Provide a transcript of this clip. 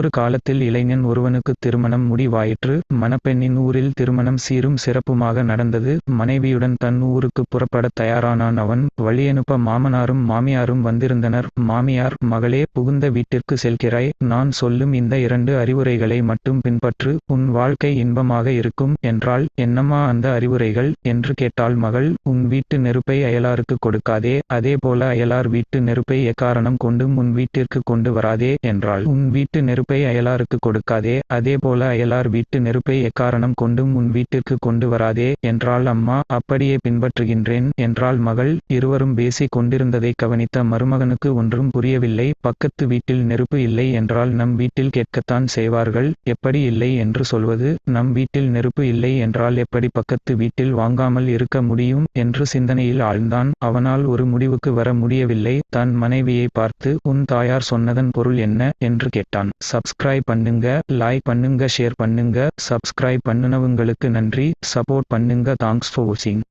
முன்னொரு காலத்தில் இளைஞன் ஒருவனுக்கு திருமணம் முடிவாயிற்று. மணப்பெண்ணின் ஊரில் திருமணம் சீரும் சிறப்புமாக நடந்தது. மனைவியுடன் தன் ஊருக்கு புறப்படத் தயாரானான் அவன். வழியனுப்ப மாமனாரும் மாமியாரும் வந்திருந்தனர். மாமியார் மகளே புகுந்த வீட்டிற்கு செல்கிறாய். நான் சொல்லும் இந்த இரண்டு அறிவுரைகளை மட்டும் பின்பற்று உன் வாழ்க்கை இன்பமாக இருக்கும் என்றால் என்னம்மா அந்த அறிவுரைகள்? என்று கேட்டாள் மகள் உன் வீட்டு நெருப்பை அயலாருக்கு கொடுக்காதே அதேபோல அயலார் வீட்டு நெருப்பை எக்காரணம் கொண்டும் உன் வீட்டிற்கு கொண்டு வராதே என்றாள். உன் வீட்டு நெருப்பை அயலாருக்கு கொடுக்காதே அதேபோல அயலார் வீட்டு நெருப்பை எக்காரணம் கொண்டும் உன் வீட்டிற்கு கொண்டு வராதே என்றாள். அம்மா அப்படியே பின்பற்றுகின்றேன் என்றாள் மகள் இருவரும் பேசிக் கொண்டிருந்ததை கவனித்த மருமகனுக்கு ஒன்றும் புரியவில்லை. பக்கத்து வீட்டில் நெருப்பு இல்லை என்றால் நம் வீட்டில் கேட்கத்தான் செய்வார்கள். எப்படி இல்லை என்று சொல்வது நம் வீட்டில் நெருப்பு இல்லை என்றால் எப்படி பக்கத்து வீட்டில் வாங்காமல் இருக்க முடியும் என்று சிந்தனையில் ஆழ்ந்தான். அவனால் ஒரு முடிவுக்கு வர முடியவில்லை. தன் மனைவியை பார்த்து உன் தாயார் சொன்னதன் பொருள் என்ன? என்று கேட்டான். சப்ஸ்கிரைப் பண்ணுங்க லைக் பண்ணுங்க ஷேர் பண்ணுங்க. சப்ஸ்கிரைப் பண்ணுனவங்களுக்கு நன்றி. சப்போர்ட் பண்ணுங்க. தேங்க்ஸ் ஃபார் வாட்சிங்